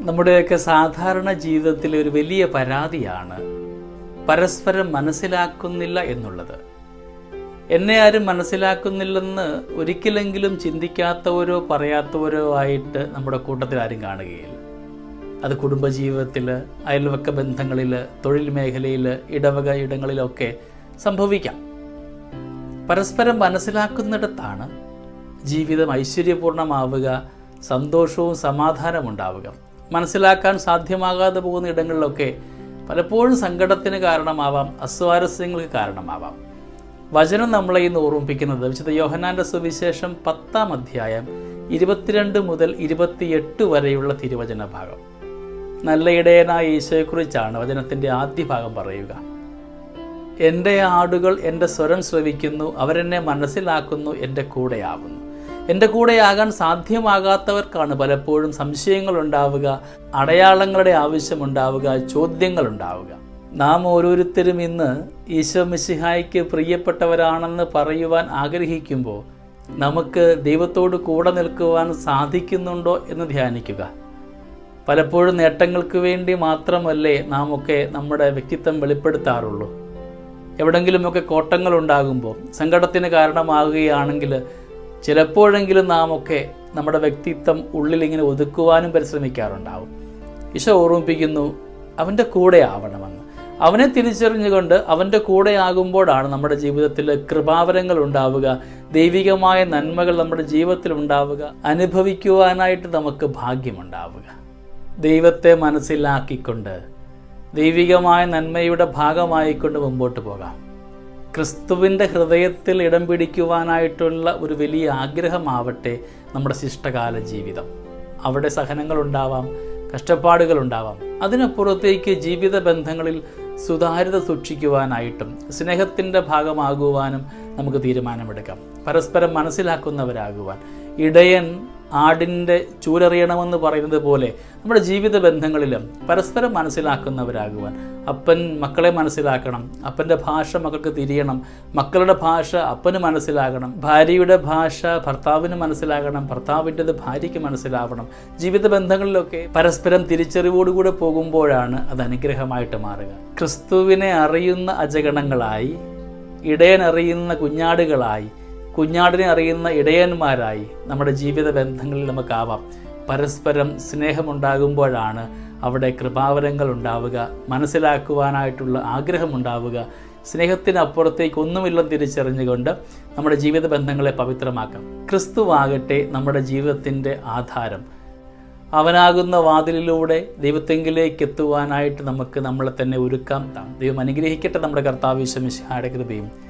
നമ്മുടെയൊക്കെ സാധാരണ ജീവിതത്തിലെ ഒരു വലിയ പരാതിയാണ് പരസ്പരം മനസ്സിലാക്കുന്നില്ല എന്നുള്ളത്. എന്നെ ആരും മനസ്സിലാക്കുന്നില്ലെന്ന് ഒരിക്കലെങ്കിലും ചിന്തിക്കാത്തവരോ പറയാത്തവരോ ആയിട്ട് നമ്മുടെ കൂട്ടത്തിൽ ആരും കാണുകയില്ല. അത് കുടുംബജീവിതത്തിൽ അയൽവക്ക ബന്ധങ്ങളിൽ തൊഴിൽ മേഖലയിൽ ഇടവക ഇടങ്ങളിലൊക്കെ സംഭവിക്കാം. പരസ്പരം മനസ്സിലാക്കുന്നിടത്താണ് ജീവിതം ഐശ്വര്യപൂർണമാവുക സന്തോഷവും സമാധാനവും ഉണ്ടാവുക. മനസ്സിലാക്കാൻ സാധ്യമാകാതെ പോകുന്ന ഇടങ്ങളിലൊക്കെ പലപ്പോഴും സങ്കടത്തിന് കാരണമാവാം അസ്വാരസ്യങ്ങൾക്ക് കാരണമാവാം. വചനം നമ്മളെ ഇന്ന് ഓർമ്മിപ്പിക്കുന്നത് വിശുദ്ധ യോഹനാന്റെ സുവിശേഷം പത്താം അധ്യായം ഇരുപത്തിരണ്ട് മുതൽ ഇരുപത്തിയെട്ട് വരെയുള്ള തിരുവചന ഭാഗം. നല്ല ഇടയനായ ഈശോയെക്കുറിച്ചാണ് വചനത്തിന്റെ ആദ്യ ഭാഗം പറയുക. എന്റെ ആടുകൾ എന്റെ സ്വരം ശ്രവിക്കുന്നു അവരെന്നെ മനസ്സിലാക്കുന്നു എന്റെ കൂടെയാവുന്നു. എന്റെ കൂടെയാകാൻ സാധ്യമാകാത്തവർക്കാണ് പലപ്പോഴും സംശയങ്ങൾ ഉണ്ടാവുക അടയാളങ്ങളുടെ ആവശ്യമുണ്ടാവുക ചോദ്യങ്ങൾ ഉണ്ടാവുക നാം ഓരോരുത്തരും ഇന്ന് ഈശോ മിശിഹായ്ക്ക് പ്രിയപ്പെട്ടവരാണെന്ന് പറയുവാൻ ആഗ്രഹിക്കുമ്പോൾ നമുക്ക് ദൈവത്തോട് കൂടെ നിൽക്കുവാൻ സാധിക്കുന്നുണ്ടോ എന്ന് ധ്യാനിക്കുക. പലപ്പോഴും നേട്ടങ്ങൾക്ക് വേണ്ടി മാത്രമല്ലേ നാം ഒക്കെ നമ്മുടെ വ്യക്തിത്വം വെളിപ്പെടുത്താറുള്ളൂ. എവിടെങ്കിലുമൊക്കെ കോട്ടങ്ങൾ ഉണ്ടാകുമ്പോൾ സങ്കടത്തിന് കാരണമാകുകയാണെങ്കിൽ ചിലപ്പോഴെങ്കിലും നാം ഒക്കെ നമ്മുടെ വ്യക്തിത്വം ഉള്ളിലിങ്ങനെ ഒതുക്കുവാനും പരിശ്രമിക്കാറുണ്ടാവും. ഈശോ ഓർമ്മിപ്പിക്കുന്നു അവന്റെ കൂടെ ആവണമെന്ന്. അവനെ തിരിച്ചറിഞ്ഞുകൊണ്ട് അവന്റെ കൂടെ ആകുമ്പോഴാണ് നമ്മുടെ ജീവിതത്തിൽ കൃപാവരങ്ങൾ ഉണ്ടാവുക ദൈവികമായ നന്മകൾ നമ്മുടെ ജീവിതത്തിൽ ഉണ്ടാവുക അനുഭവിക്കുവാനായിട്ട് നമുക്ക് ഭാഗ്യമുണ്ടാവുക. ദൈവത്തെ മനസ്സിലാക്കിക്കൊണ്ട് ദൈവികമായ നന്മയുടെ ഭാഗമായിക്കൊണ്ട് മുമ്പോട്ട് പോകാം. ക്രിസ്തുവിന്റെ ഹൃദയത്തിൽ ഇടം പിടിക്കുവാനായിട്ടുള്ള ഒരു വലിയ ആഗ്രഹമാവട്ടെ നമ്മുടെ ശിഷ്ടകാല ജീവിതം. അവിടെ സഹനങ്ങളുണ്ടാവാം കഷ്ടപ്പാടുകളുണ്ടാവാം. അതിനപ്പുറത്തേക്ക് ജീവിത ബന്ധങ്ങളിൽ സുതാര്യത സൂക്ഷിക്കുവാനായിട്ടും സ്നേഹത്തിന്റെ ഭാഗമാകുവാനും നമുക്ക് തീരുമാനമെടുക്കാം. പരസ്പരം മനസ്സിലാക്കുന്നവരാകുവാൻ ഇടയൻ ആടിന്റെ ചൂരറിയണമെന്ന് പറയുന്നത് പോലെ നമ്മുടെ ജീവിത ബന്ധങ്ങളിലും പരസ്പരം മനസ്സിലാക്കുന്നവരാകുവാൻ അപ്പൻ മക്കളെ മനസ്സിലാക്കണം അപ്പന്റെ ഭാഷ മക്കൾക്ക് തിരിയണം മക്കളുടെ ഭാഷ അപ്പന് മനസ്സിലാകണം ഭാര്യയുടെ ഭാഷ ഭർത്താവിന് മനസ്സിലാകണം ഭർത്താവിന്റെത് ഭാര്യയ്ക്ക് മനസ്സിലാവണം. ജീവിത ബന്ധങ്ങളിലൊക്കെ പരസ്പരം തിരിച്ചറിവോടുകൂടെ പോകുമ്പോഴാണ് അത് അനുഗ്രഹമായിട്ട് മാറുക. ക്രിസ്തുവിനെ അറിയുന്ന അജഗണങ്ങളായി ഇടയൻ അറിയുന്ന കുഞ്ഞാടുകളായി കുഞ്ഞാടിനെ അറിയുന്ന ഇടയന്മാരായി നമ്മുടെ ജീവിത ബന്ധങ്ങളിൽ നമുക്കാവാം. പരസ്പരം സ്നേഹമുണ്ടാകുമ്പോഴാണ് അവിടെ കൃപാവരങ്ങൾ ഉണ്ടാവുക മനസ്സിലാക്കുവാനായിട്ടുള്ള ആഗ്രഹമുണ്ടാവുക സ്നേഹത്തിനപ്പുറത്തേക്ക് ഒന്നുമില്ലെന്ന് തിരിച്ചറിഞ്ഞുകൊണ്ട് നമ്മുടെ ജീവിത ബന്ധങ്ങളെ പവിത്രമാക്കാം. ക്രിസ്തുവാകട്ടെ നമ്മുടെ ജീവിതത്തിന്റെ ആധാരം. അവനാകുന്ന വാതിലിലൂടെ ദൈവത്തെങ്കിലേക്ക് എത്തുവാനായിട്ട് നമുക്ക് നമ്മളെ തന്നെ ഒരുക്കാം. ദൈവം അനുഗ്രഹിക്കട്ടെ നമ്മുടെ കർത്താവിശ്വമിശായുടെ കൃപയും.